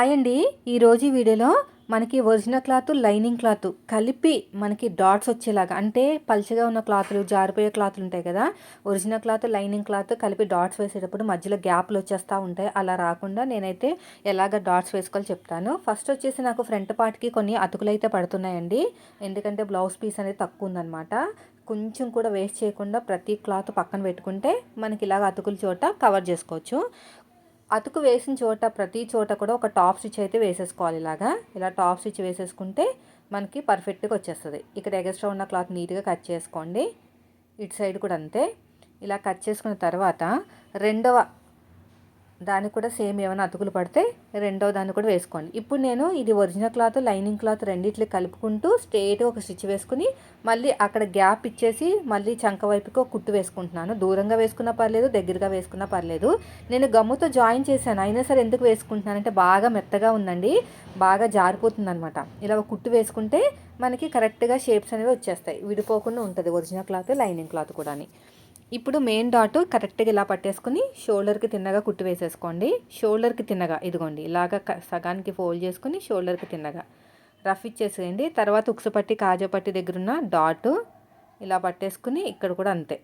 అయ్యండి ఈరోజు ఈ వీడియోలో మనకి ఒరిజినల్ క్లాత్ లైనింగ్ క్లాత్ కలిపి మనకి డాట్స్ వచ్చేలాగా అంటే పలుచగా ఉన్న క్లాత్లు జారిపోయే క్లాత్లు ఉంటాయి కదా ఒరిజినల్ క్లాత్ లైనింగ్ క్లాత్ కలిపి డాట్స్ వేసేటప్పుడు మధ్యలో గ్యాప్లు వచ్చేస్తూ ఉంటాయి. అలా రాకుండా నేనైతే ఎలాగ డాట్స్ వేసుకోవాలి చెప్తాను. ఫస్ట్ వచ్చేసి నాకు ఫ్రంట్ పార్ట్కి కొన్ని అతుకులు అయితే పడుతున్నాయండి. ఎందుకంటే బ్లౌజ్ పీస్ అనేది తక్కువ ఉందనమాట కొంచెం కూడా వేస్ట్ చేయకుండా ప్రతి క్లాత్ పక్కన పెట్టుకుంటే మనకి ఇలాగ అతుకుల చోట కవర్ చేసుకోవచ్చు. అతుకు వేసిన చోట ప్రతి చోట కూడా ఒక టాప్ స్టిచ్ అయితే వేసేసుకోవాలి ఇలాగా. ఇలా టాప్ స్టిచ్ వేసేసుకుంటే మనకి పర్ఫెక్ట్గా వచ్చేస్తుంది. ఇక్కడ ఎగస్ట్రా ఉన్న క్లాత్ నీట్గా కట్ చేసుకోండి. ఇటు సైడ్ కూడా అంతే. ఇలా కట్ చేసుకున్న తర్వాత రెండవ దానికి కూడా సేమ్ ఏమైనా అతుకులు పడితే రెండో దాన్ని కూడా వేసుకోండి. ఇప్పుడు నేను ఇది ఒరిజినల్ క్లాత్ లైనింగ్ క్లాత్ రెండిట్లు కలుపుకుంటూ స్ట్రేట్గా ఒక స్టిచ్ వేసుకుని మళ్ళీ అక్కడ గ్యాప్ ఇచ్చేసి మళ్ళీ చంక వైపుకి ఒక కుట్టు వేసుకుంటున్నాను. దూరంగా వేసుకున్నా పర్లేదు దగ్గరగా వేసుకున్నా పర్లేదు. నేను గమ్ముతో జాయిన్ చేశాను. అయినా సరే ఎందుకు వేసుకుంటున్నానంటే బాగా మెత్తగా ఉందండి. బాగా జారిపోతుంది అనమాట ఇలా ఒక కుట్టు వేసుకుంటే మనకి కరెక్ట్గా షేప్స్ అనేవి వచ్చేస్తాయి. విడిపోకుండా ఉంటుంది ఒరిజినల్ క్లాత్ లైనింగ్ క్లాత్ కూడా ఇప్పుడు మెయిన్ డాట్ కరెక్ట్గా ఇలా పట్టేసుకుని షోల్డర్కి తిన్నగా కుట్టు వేసేసుకోండి. షోల్డర్కి తిన్నగా ఇదిగోండి ఇలాగ సగానికి ఫోల్డ్ చేసుకుని షోల్డర్కి తిన్నగా. రఫ్ ఇచ్చేసేయండి. తర్వాత ఉక్సుపట్టి కాజపట్టి దగ్గరున్న డాట్ ఇలా పట్టేసుకుని ఇక్కడ కూడా అంతే.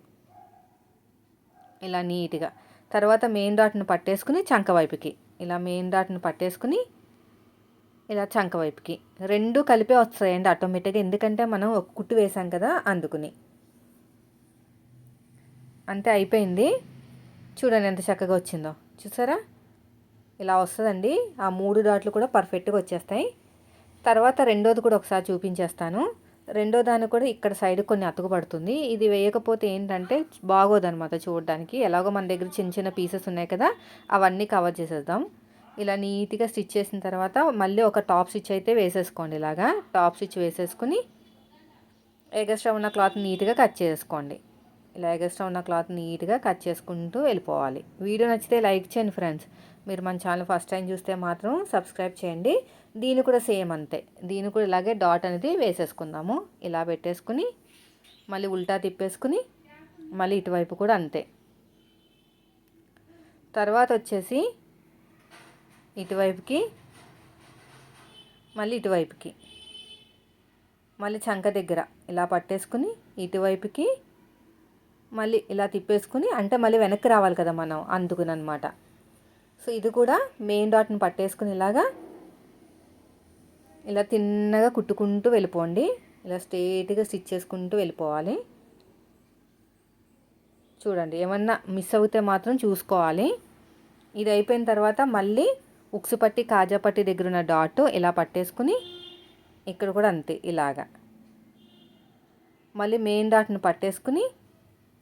ఇలా నీట్గా. తర్వాత మెయిన్ డాట్ను పట్టేసుకుని చంక వైపుకి. ఇలా మెయిన్ డాట్ను పట్టేసుకుని ఇలా చంక వైపుకి. రెండు కలిపే వస్తాయండి ఆటోమేటిక్గా ఎందుకంటే మనం ఒక కుట్టు వేసాం కదా అందుకుని. అంతే అయిపోయింది. చూడండి ఎంత చక్కగా వచ్చిందో. చూసారా? ఇలా వస్తుందండి. ఆ మూడు డాట్లు కూడా పర్ఫెక్ట్గా వచ్చేస్తాయి. తర్వాత రెండోది కూడా ఒకసారి చూపించేస్తాను. రెండో దాన్ని కూడా ఇక్కడ సైడ్ కొన్ని అతుకు పడుతుంది. ఇది వేయకపోతే ఏంటంటే బాగోదనమాట చూడడానికి. ఎలాగో మన దగ్గర చిన్న చిన్న పీసెస్ ఉన్నాయి కదా అవన్నీ కవర్ చేసేద్దాం. ఇలా నీట్గా స్టిచ్ చేసిన తర్వాత మళ్ళీ ఒక టాప్ స్టిచ్ అయితే వేసేసుకోండి ఇలాగా. టాప్ స్టిచ్ వేసేసుకుని ఎగస్ట్రా ఉన్న క్లాత్ నీట్గా కట్ చేసుకోండి ఇలా ఎగస్ట్రా ఉన్న క్లాత్ నీట్గా కట్ చేసుకుంటూ వెళ్ళిపోవాలి. వీడియో నచ్చితే లైక్ చేయండి ఫ్రెండ్స్. మీరు మన ఛానల్ ఫస్ట్ టైం చూస్తే మాత్రం సబ్స్క్రైబ్ చేయండి. దీని కూడా సేమ్ అంతే. దీని కూడా ఇలాగే డాట్ అనేది వేసేసుకుందాము. ఇలా పెట్టేసుకుని మళ్ళీ ఉల్టా తిప్పేసుకుని మళ్ళీ ఇటువైపు కూడా అంతే. తర్వాత వచ్చేసి ఇటువైపుకి మళ్ళీ ఇటువైపుకి మళ్ళీ చంక దగ్గర ఇలా పట్టేసుకుని ఇటువైపుకి మళ్ళీ ఇలా తిప్పేసుకుని అంటే మళ్ళీ వెనక్కి రావాలి కదా మనం అందుకుని అనమాట సో ఇది కూడా మెయిన్ డాట్ని పట్టేసుకుని ఇలాగా ఇలా తిన్నగా కుట్టుకుంటూ వెళ్ళిపోండి. ఇలా స్ట్రేట్గా స్టిచ్ చేసుకుంటూ వెళ్ళిపోవాలి. చూడండి ఏమన్నా మిస్ అవుతే మాత్రం చూసుకోవాలి. ఇది అయిపోయిన తర్వాత మళ్ళీ ఉక్సు పట్టి కాజా పట్టి దగ్గర ఉన్న డాట్ ఇలా పట్టేసుకుని ఇక్కడ కూడా అంతే ఇలాగా. మళ్ళీ మెయిన్ డాట్ని పట్టేసుకుని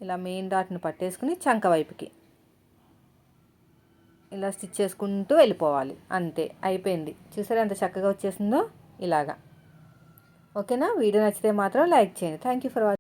ఇలా మెయిన్ డాట్ని పట్టేసుకుని చంక వైపుకి. ఇలా స్టిచ్ చేసుకుంటూ వెళ్ళిపోవాలి. అంతే అయిపోయింది. చూసారా ఎంత చక్కగా వచ్చేసిందో? ఇలాగా. ఓకేనా? వీడియో నచ్చితే మాత్రం లైక్ చేయండి. Thank you for watching